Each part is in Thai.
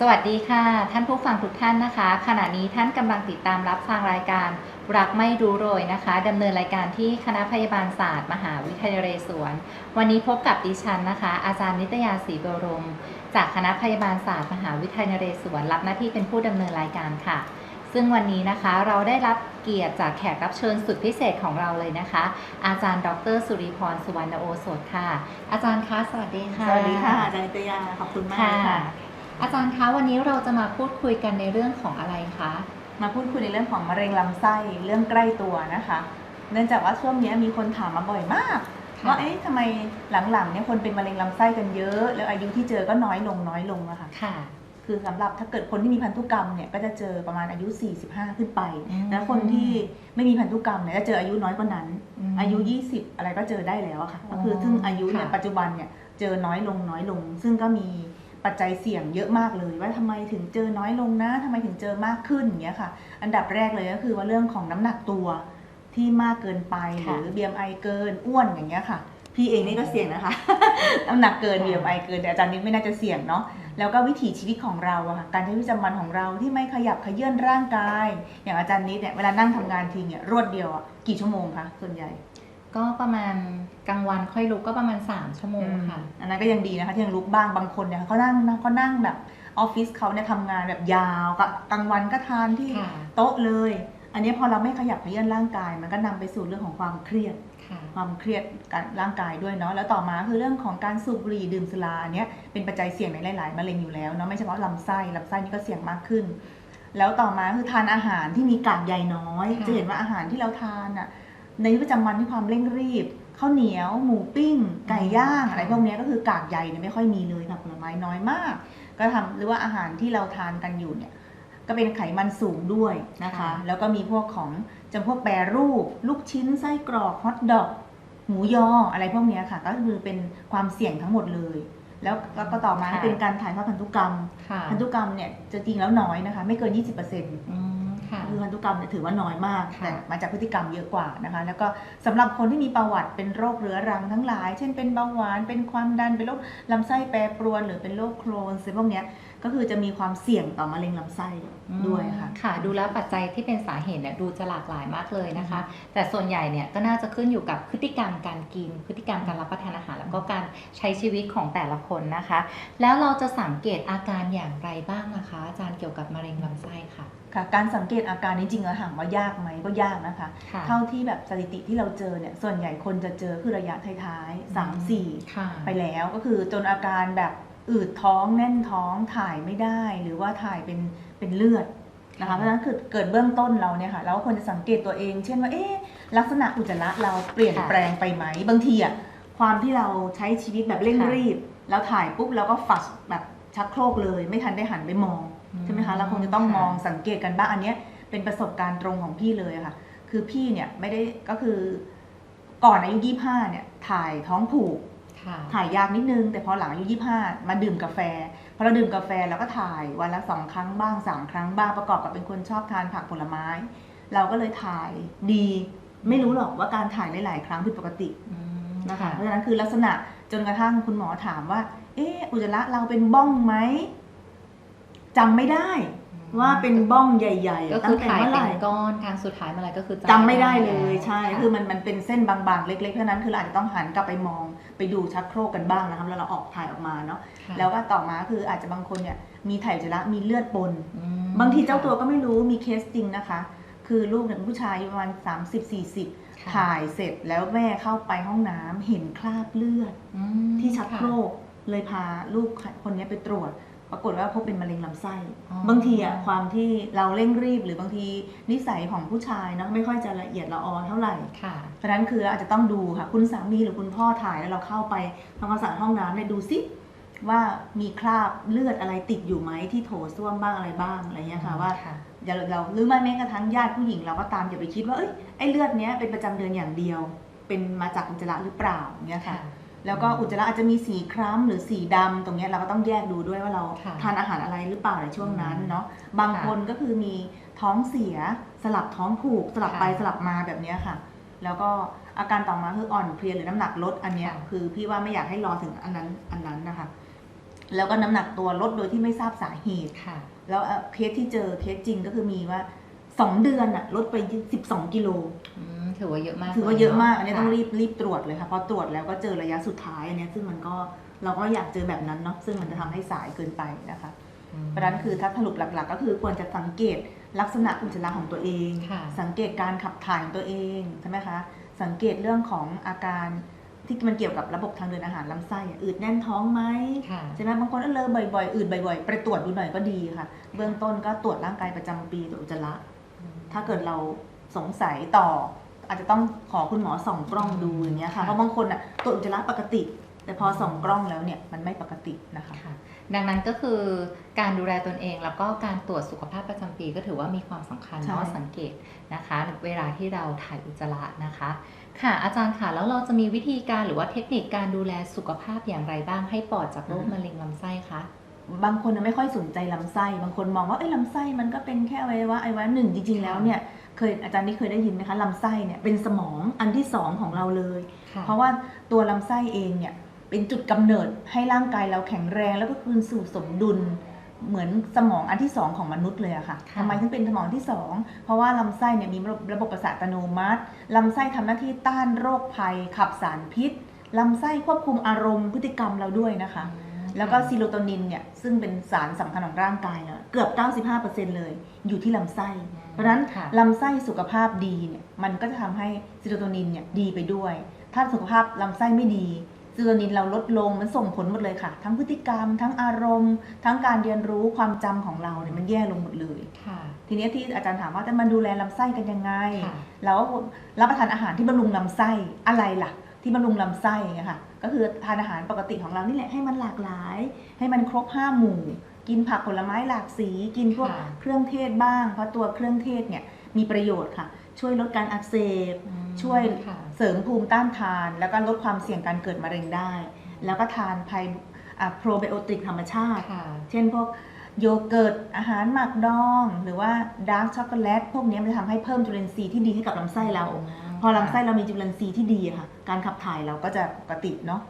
สวัสดีค่ะ ท่านผู้ฟังทุกท่านนะคะ ขณะนี้ท่านกำลังติดตามรับฟังรายการรักไม่รู้โรยนะคะดำเนินรายการที่คณะพยาบาลศาสตร์ มหาวิทยาลัยนเรศวรวันนี้พบกับดิฉันนะคะ อาจารย์นิตยาศรีบรม จากคณะพยาบาลศาสตร์ มหาวิทยาลัยนเรศวรรับหน้าที่เป็นผู้ดำเนินรายการค่ะ ซึ่งวันนี้นะคะเราได้รับเกียรติจากแขกรับเชิญสุดพิเศษของเราเลยนะคะ อาจารย์ ดร สุริพรสุวรรณโอสถค่ะ อาจารย์คะสวัสดีค่ะสวัสดีค่ะอาจารย์นิตยาขอบคุณมากเลยค่ะ อาจารย์คะวันนี้เราจะมาพูดคุยกันในเรื่องของอะไรคะมาพูดคุยในเรื่องของมะเร็งลำไส้เรื่องใกล้ตัวนะคะ เนื่องจากว่าช่วงนี้มีคนถามมาบ่อยมากค่ะว่าเอ๊ะทำไมหลังๆเนี่ยคนเป็นมะเร็งลำไส้กันเยอะ แล้วอายุที่เจอก็น้อยลงน้อยลงอะค่ะค่ะ คือสำหรับถ้าเกิดคนที่มีพันธุกรรมเนี่ยก็จะเจอประมาณอายุ 45 ขึ้นไปอืมแล้วคนที่ไม่มีพันธุกรรมเนี่ยจะเจออายุน้อยกว่านั้นมอายุ 20 อะไรก็เจอได้แล้วอะค่ะ ก็คืออ๋อซึ่งอายุเนี่ยค่ะปัจจุบันเนี่ยเจอน้อยลงน้อยลง ซึ่งก็มี ปัจจัยเสี่ยงเยอะมากเลย ว่าทำไมถึงเจอน้อยลงนะทำไมถึงเจอมากขึ้นอย่างเงี้ยค่ะ อันดับแรกเลยก็คือว่าเรื่องของน้ำหนักตัวที่มากเกินไปหค่ะรือ BMI เกินอ้วนอย่างเงี้ยค่ะ พี่เองนี่ก็เสี่ยงนะคะน้ำหนักเกินค่ะ BMI เกินแต่อาจารย์นิดไม่น่าจะเสี่ยงเนาะแล้วก็วิถีชีวิตของเราอะค่ะการใช้ชีวิตประจำวันของเราที่ไม่ขยับเขยื่อนร่างกาย อย่างอาจารย์นิดเนี่ยเวลานั่งทำงานทีเนี่ยรวดเดียวอะกี่ชั่วโมงคะส่วนใหญ่ ก็ประมาณกลางวันค่อยลุกก็ประมาณ 3 ชั่วโมงค่ะ อันนั้นก็ยังดีนะคะที่ยังลุกบ้างบางคนเนี่ยเขานั่งเขานั่งแบบออฟฟิศเขาเนี่ยทำงานแบบยาวกะกลางวันก็ทานที่ค่ะโต๊ะเลย อันนี้พอเราไม่ขยับเขยื่อนร่างกาย มันก็นำไปสู่เรื่องของความเครียดค่ะความเครียดกับร่างกายด้วยเนาะแล้วต่อมาคือเรื่องของการสูบบุหรี่ดื่มสุราอันเนี้ยเป็นปัจจัยเสี่ยงในหลาย ๆมะเร็งอยู่แล้วเนาะไม่เฉพาะลำไส้ลำไส้นี่ก็เสี่ยงมากขึ้น แล้วต่อมาคือทานอาหารที่มีกากใยน้อยค่ะจะเห็นว่าอาหารที่เราทานอะ ในชีวิตประจำวันที่ความเร่งรีบข้าวเหนียว หมูปิ้ง ไก่ย่างอะไรพวกเนี้ยก็คือกากใยเนี่ยไม่ค่อยมีเลยค่ะผลไม้น้อยมาก ก็ทำหรือว่าอาหารที่เราทานกันอยู่เนี่ยก็เป็นไขมันสูงด้วยนะคะค่ะแล้วก็มีพวกของจำพวกแปรรูป ลูกชิ้นไส้กรอกฮอทดอก หมูยออะไรพวกเนี้ยค่ะ ก็คือเป็นความเสี่ยงทั้งหมดเลย แล้วแล้วก็ต่อมาค่ะเป็นการถ่ายทอดพันธุกรรมค่ะพันธุกรรมเนี่ยจะจริงแล้วน้อยนะคะ ไม่เกิน 20%อืมค่ะคือ พันธุกรรมเนี่ยถือว่าน้อยมากค่ะแต่มาจากพฤติกรรมเยอะกว่านะคะ แล้วก็สำหรับคนที่มีประวัติเป็นโรคเรื้อรังทั้งหลาย เช่นเป็นเบาหวานเป็นความดันเป็นโรคลำไส้แปรปรวนหรือเป็นโรคโครนส์พวกเนี้ยก็คือจะมีความเสี่ยงต่อมะเร็งลำไส้ด้วยค่ะ ค่ะ ดูแล้วปัจจัยที่เป็นสาเหตุเนี่ยดูจะหลากหลายมากเลยนะคะ แต่ส่วนใหญ่เนี่ยก็น่าจะขึ้นอยู่กับพฤติกรรมการกิน พฤติกรรมการรับประทานอาหาร แล้วก็การใช้ชีวิตของแต่ละคนนะคะ แล้วเราจะสังเกตอาการอย่างไรบ้างนะคะ อาจารย์เกี่ยวกับมะเร็งลำไส้ค่ะค่ะการสังเกตอาการนี้จริงๆแล้วถามว่ายากไหมก็ยากนะคะค่ะเท่าที่แบบสถิติที่เราเจอเนี่ยส่วนใหญ่คนจะเจอคือระยะท้ายๆสามสี่ค่ะไปแล้วก็คือจนอาการแบบ อืดท้องแน่นท้องถ่ายไม่ได้หรือว่าถ่ายเป็นเป็นเลือดนะคะค่ะเพราะฉะนั้นคือเกิดเบื้องต้นเราเนี่ยค่ะเราก็ควรจะสังเกตตัวเอง เช่นว่าเอ๊ะลักษณะอุจจาระเราเปลี่ยนแปลงไปไหมบางทีอะความที่เราใช้ชีวิตแบบเร่งรีบ แล้วถ่ายปุ๊บเราก็ฝัดแบบชักโครกเลย ไม่ทันได้หันไปมองใช่ไหมคะเราคงจะต้องมองสังเกตกันบ้างอันเนี้ยเป็นประสบการณ์ตรงของพี่เลยอะค่ะ คือพี่เนี่ยไม่ได้ก็คือก่อนอายุ25เนี่ยถ่ายท้องผูกค่ะ ถ่ายยากนิดนึง แต่พอหลังอายุ25มาดื่มกาแฟพอเราดื่มกาแฟเราก็ถ่ายวันละสองครั้งบ้างสามครั้งบ้างประกอบกับเป็นคนชอบทานผักผลไม้ เราก็เลยถ่ายดี ไม่รู้หรอกว่าการถ่ายหลาย ๆ ครั้งผิดปกติอืมนะคะค่ะเพราะฉะนั้นคือลักษณะจนกระทั่งคุณหมอถามว่า เอออุจจาระเราเป็นบ้องไหมจำไม่ได้ ว่าเป็นบ้องใหญ่ๆก็ตั้คืงอแต่ถ่ายเมื่อไหเป็ร่นก้อนครั้งสุดท้ายเมื่อไหรก็คือจำไม่ได้เลยแล้วใช่ะคือมันมันเป็นเส้นบางๆ เล็กๆเท่านั้นคือเราอาจจะต้องหันกลับไปมองไปดูชักโครกกันบ้างนะครับแล้วเราออกถ่ายออกมาเนาะค่ะแล้วก็ต่อมาคืออาจจะบางคนเนี่ยมีถ่ายอุจจาระมีเลือดปนอืมบางทีเจ้าตัวก็ไม่รู้มีเคสจริงนะคะ คือลูกเนี่ยเป็นผู้ชายอายุประมาณ30-40ค่ะถ่ายเสร็จแล้วแม่เข้าไปห้องน้ำเห็นคราบเลือดอืมที่ชักโครค่ะกเลยพาลูกคนนี้ไปตรวจ ปรากฏว่าพบเป็นมะเร็งลำไส้อ๋อบางทีอะความที่เราเร่งรีบหรือบางทีนิสัยของผู้ชายเนอะไม่ค่อยจะละเอียดละออเท่าไหร่ค่ะเพราะฉะนั้นคืออาจจะต้องดูค่ะ คุณสามีหรือคุณพ่อถ่ายแล้วเราเข้าไปทำความสะอาดห้องน้ำเนี่ยดูซิว่ามีคราบเลือดอะไรติดอยู่ไหมที่โถส้วมบ้างอะไรบ้างอะไรเงี้ยค่ะว่าค่ะอย่าเราหรือไม่แม้กระทั่งญาติผู้หญิงเราก็ตามอย่าไปคิดว่าเอ้ยไอ้เลือดเนี้ยเป็นประจำเดือนอย่างเดียว เป็นมาจากอุจจาระหรือเปล่าเงี้ยค่ะ แล้วก็อุจจาระอาจจะมีสีคล้ำหรือสีดำตรงเนี้ยเราก็ต้องแยกดูด้วยว่าเราค่ะทานอาหารอะไรหรือเปล่าในช่วงนั้นเนาะบางค่ะคนก็คือมีท้องเสียสลับท้องผูก สลับไปค่ะสลับมาแบบเนี้ยค่ะ แล้วก็อาการต่อมาคืออ่อนเพลียหรือน้ำหนักลดอันเนี้ยค่ะ คือพี่ว่าไม่อยากให้รอถึงอันนั้นอันนั้นนะคะ แล้วก็น้ำหนักตัวลดโดยที่ไม่ทราบสาเหตุ ค่ะ แล้วเอ่อเคสที่เจอเคสจริงก็คือมีว่า2เดือนอะลดไป12กิโล อืม ถือว่าเยอะมากถือว่าเยอะมาก อันนี้ค่ะต้องรีบรีบตรวจเลยค่ะเพราะตรวจแล้วก็เจอระยะสุดท้ายอันเนี้ยซึ่งมันก็เราก็อยากเจอแบบนั้นเนาะซึ่งมันจะทำให้สายเกินไปนะคะอืมเพราะฉะนั้นคือถ้าสรุปหลัก ๆ ก็คือควรจะสังเกตลักษณะอุจจาระของตัวเองค่ะสังเกตการขับถ่ายของตัวเองใช่ไหมคะสังเกตเรื่องของอาการที่มันเกี่ยวกับระบบทางเดินอาหารลำไส้อะอืดแน่นท้องไหมค่ะใช่ไหมบางคนเออเลอบ่อยๆอืดบ่อยๆ ไปตรวจดูหน่อยก็ดีค่ะ เบื้องต้นก็ตรวจร่างกายประจำปีตรวจอุจจาระ ถ้าเกิดเราสงสัยต่อ อาจจะต้องขอคุณหมอส่องกล้องดูอย่างเงี้ยค่ะค่ะเพราะบางคนอะตรวจอุจจาระปกติ แต่พอส่องกล้องแล้วเนี่ยมันไม่ปกตินะคะค่ะดังนั้นก็คือการดูแลตนเองแล้วก็การตรวจสุขภาพประจำปีก็ถือว่ามีความสำคัญเนาะใช่สังเกตนะคะ เวลาที่เราถ่ายอุจจาระนะคะ ค่ะอาจารย์ค่ะแล้วเราจะมีวิธีการหรือว่าเทคนิคการดูแลสุขภาพอย่างไรบ้างให้ปลอดจากโรคมะเร็งลำไส้คะ บางคนน่ะไม่ค่อยสนใจลำไส้ บางคนมองว่าเอ้ยลำไส้มันก็เป็นแค่อวัยวะอวัยวะหนึ่งจริง ๆ แล้วเนี่ยเคยอาจารย์นี่เคยได้ยินไหมคะลำไส้เนี่ยเป็นสมองอันที่สองของเราเลยค่ะเพราะว่าตัวลำไส้เองเนี่ยเป็นจุดกำเนิดให้ร่างกายเราแข็งแรงแล้วก็คืนสู่สมดุลเหมือนสมองอันที่สองของมนุษย์เลยอะค่ะค่ะทำไมถึงเป็นสมองที่สองเพราะว่าลำไส้เนี่ยมีระบบระบบประสาทอัตโนมัติลำไส้ทำหน้าที่ต้านโรคภัย ขับสารพิษลำไส้ควบคุมอารมณ์พฤติกรรมเราด้วยนะคะอืม แล้วก็ซีโรโทนินเนี่ยซึ่งเป็นสารสำคัญของร่างกายเนี่ยเกือบ 95%เลยอยู่ที่ลำไส้ เพราะฉะนั้นค่ะลำไส้สุขภาพดีเนี่ยมันก็จะทำให้ซีโรโทนินเนี่ยดีไปด้วย ถ้าสุขภาพลำไส้ไม่ดีซีโรโทนินเราลดลงมันส่งผลหมดเลยค่ะ ทั้งพฤติกรรม ทั้งอารมณ์ ทั้งการเรียนรู้ความจำของเราเนี่ยมันแย่ลงหมดเลยค่ะทีนี้ที่อาจารย์ถามว่าจะมาดูแลลำไส้กันยังไงค่ะเราก็รับประทานอาหารที่บำรุงลำไส้อะไรล่ะ ที่บำรุงลำไส้ไงค่ะ ก็คือทานอาหารปกติของเรานี่แหละให้มันหลากหลาย ให้มันครบห้าหมู่ กินผักผลไม้หลากสี กินพวกค่ะเครื่องเทศบ้าง เพราะตัวเครื่องเทศเนี่ยมีประโยชน์ค่ะ ช่วยลดการอักเสบอืมช่วยค่ะเสริมภูมิต้านทาน แล้วก็ลดความเสี่ยงการเกิดมะเร็งได้ แล้วก็ทานไพโปรไบโอติกธรรมชาติค่ะเช่นพวก โยเกิร์ตอาหารหมักดอง หรือว่าดาร์กช็อกโกแลตพวกนี้มันจะทำให้เพิ่มจุลินทรีย์ที่ดีให้กับลำไส้เรา พอลำไส้เรามีจุลินทรีย์ที่ดีอะค่ะ การขับถ่ายเราก็จะปกติเนาะ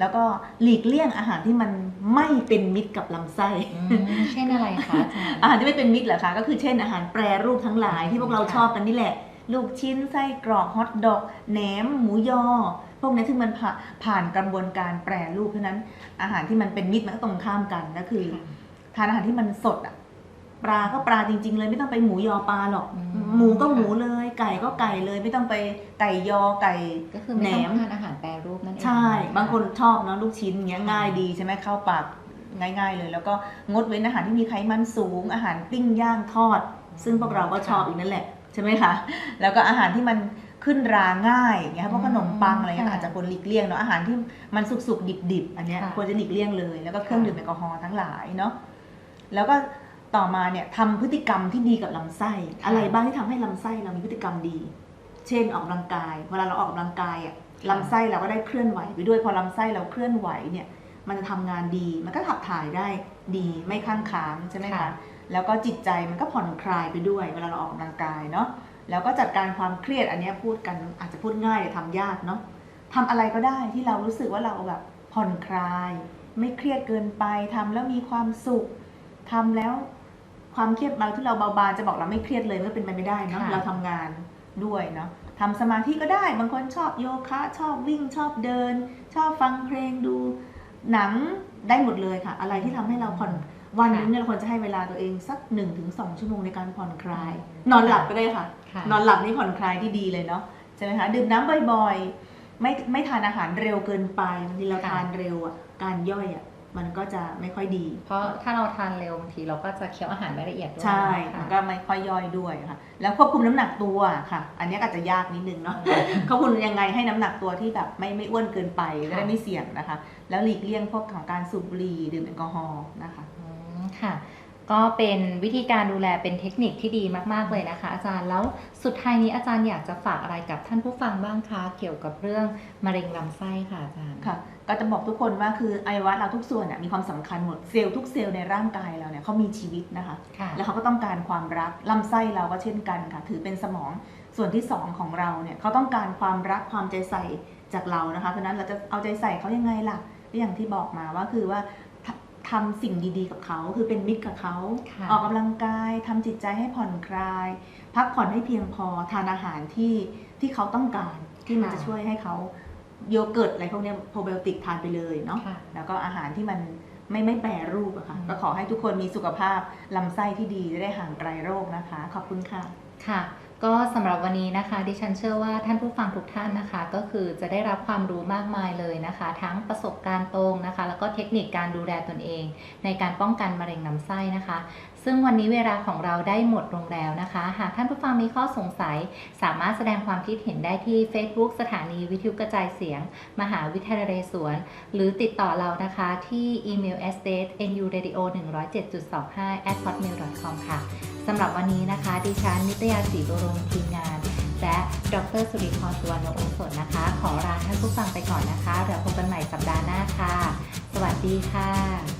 แล้วก็หลีกเลี่ยงอาหารที่มันไม่เป็นมิตรกับลำไส้อืมเช่นอะไรคะอาจารย์อาหารที่ไม่เป็นมิตรเหรอคะก็คือเช่นอาหารแปรรูปทั้งหลายที่พวกเราค่ะชอบกันนี่แหละ ลูกชิ้นไส้กรอกฮอทดอกแหนมหมูยอ พวกนี้ซึ่งมันผ่าผ่านกระบวนการแปรรูปเพราะฉะนั้นอาหารที่มันเป็นมิตรมันก็ตรงข้ามกันก็คือค่ะ ทานอาหารที่มันสดอะปลาก็ปลาจริง ๆ เลยไม่ต้องไปหมูยอปลาหรอกอืมหมูก็หมูเลย ไก่ก็ไก่เลย ไม่ต้องไปไก่ยอไก่ก็คือไม่ต้องทานอาหารแปรรูปนั่นเองใช่ะะบางคนชอบเนาะลูกชิ้นเงี้ยค่ะง่ายดีใช่ไหมเข้าปากง่าย ๆ เลย แล้วก็งดเว้นอาหารที่มีไขมันสูง อาหารปิ้งย่างทอด ซึ่งพวกเราก็ชอบอีกนั่นแหละใช่ไหมคะแล้วก็อาหารที่มันขึ้นราง่ายอย่างเงี้ยพวกขนมปังอะไรเงี้ยค่ะอาจจะควรหลีกเลี่ยงเนาะอาหารที่มันสุกๆดิบๆอันเนี้ยค่ะควรจะหลีกเลี่ยงเลย แล้วก็เครื่องค่ะดื่มแอลกอฮอล์ทั้งหลายเนาะ แล้วก็ต่อมาเนี่ยทำพฤติกรรมที่ดีกับลำไส้ อะไรบ้างที่ทำให้ลำไส้เรามีพฤติกรรมดี เช่นออกกำลังกาย เวลาเราออกกำลังกายอะลำไส้เราก็ได้เคลื่อนไหวไปด้วยพอลำไส้เราเคลื่อนไหวเนี่ยมันจะทำงานดี มันก็ขับถ่ายได้ดีไม่ข้างค้างใช่ไหมคะ ค่ะ แล้วก็จิตใจมันก็ผ่อนคลายไปด้วย เวลาเราออกกำลังกายเนาะ แล้วก็จัดการความเครียดอันเนี้ยพูดกันอาจจะพูดง่ายแต่ทำยากเนาะทำอะไรก็ได้ที่เรารู้สึกว่าเราแบบผ่อนคลาย ไม่เครียดเกินไปทำแล้วมีความสุข ทำแล้วความเครียดบางที่เราเบาบางจะบอกเราไม่เครียดเลยมันก็เป็นไปไม่ได้เนาะค่ะเราทำงานด้วยเนาะทำสมาธิก็ได้บางคนชอบโยคะ ชอบวิ่งชอบเดิน ชอบฟังเพลงดูหนังได้หมดเลยค่ะ อะไรที่ทำให้เราผ่อนวันหนึงเนี่ยเราควรจะให้เวลาตัวเองสัก1นถึงสชั่วโมงในการผ่อนคลาย นอนหลับก็ได้ค่ะค่ะนอนหลับนี่ผ่อนคลายที่ดีเลยเนาะใช่ไหมคะดื่มน้ำบ่อยๆ ไม่ไม่ทานอาหารเร็วเกินไปบางทีเราค่ะทานเร็วอะการย่อยอะ มันก็จะไม่ค่อยดี เพราะถ้าเราทานเร็วบางทีเราก็จะเคี้ยวอาหารไม่ละเอียดด้วยใช่ค่ะมันก็ไม่ค่อยย่อยด้วยค่ะ แล้วควบคุมน้ำหนักตัวค่ะ อันนี้ก็อาจจะยากนิดนึงเนาะควบคุมยังไงให้น้ำหนักตัวที่แบบไม่ไม่อ้วนเกินไปจะได้ไม่เสี่ยงนะคะ แล้วหลีกเลี่ยงพวกของการสูบบุหรี่ดื่มแอลกอฮอล์นะคะอืมค่ะ ก็เป็นวิธีการดูแลเป็นเทคนิคที่ดีมากๆเลยนะคะ อาจารย์แล้วสุดท้ายนี้อาจารย์อยากจะฝากอะไรกับท่านผู้ฟังบ้างคะเกี่ยวกับเรื่องมะเร็งลำไส้ค่ะอาจารย์ค่ะ ก็จะบอกทุกคนว่าคืออวัยวะเราทุกส่วนน่ะมีความสำคัญหมดเซลล์ทุกเซลล์ในร่างกายเราเนี่ยเขามีชีวิตนะคะค่ะแล้วเขาก็ต้องการความรักลำไส้เราก็เช่นกันค่ะ ถือเป็นสมองส่วนที่สองของเราเนี่ยเขาต้องการความรักความใจใส่จากเรานะคะเพราะฉะนั้นเราจะเอาใจใส่เขายังไงล่ะก็อย่างที่บอกมาว่าคือว่า ทำสิ่งดีๆกับเขา คือเป็นมิตรกับเขาค่ะออกกำลังกายทำจิตใจให้ผ่อนคลาย พักผ่อนให้เพียงพอทานอาหารที่ที่เขาต้องการที่มันค่ะจะช่วยให้เขาโยเกิร์ตอะไรพวกเนี้โปรไบโอติกทานไปเลยเนาะค่ะแล้วก็อาหารที่มันไม่ไม่แปรรูปอะค่ะอืมก็ขอให้ทุกคนมีสุขภาพลำไส้ที่ดีจะได้ห่างไกลโรคนะคะ ขอบคุณค่ะค่ะ ก็สำหรับวันนี้นะคะ ดิฉันเชื่อว่าท่านผู้ฟังทุกท่านนะคะ ก็คือจะได้รับความรู้มากมายเลยนะคะ ทั้งประสบการณ์ตรงนะคะ แล้วก็เทคนิคการดูแลตนเอง ในการป้องกันมะเร็งลำไส้นะคะ ซึ่งวันนี้เวลาของเราได้หมดลงแล้วนะคะ หากท่านผู้ฟังมีข้อสงสัย สามารถแสดงความคิดเห็นได้ที่ Facebook สถานีวิทยุกระจายเสียง มหาวิทยาลัยนเรศวรหรือติดต่อเรานะคะที่อีเมล estate nu radio 107.25 at hotmail com ค่ะสำหรับวันนี้นะคะ ดิฉันนิตยาศรีบรมทีมงาน และดรสุริพรสุวรรณองค์สดนะคะ ขอลาท่านผู้ฟังไปก่อนนะคะ เดี๋ยวพบกันใหม่สัปดาห์หน้าค่ะ สวัสดีค่ะ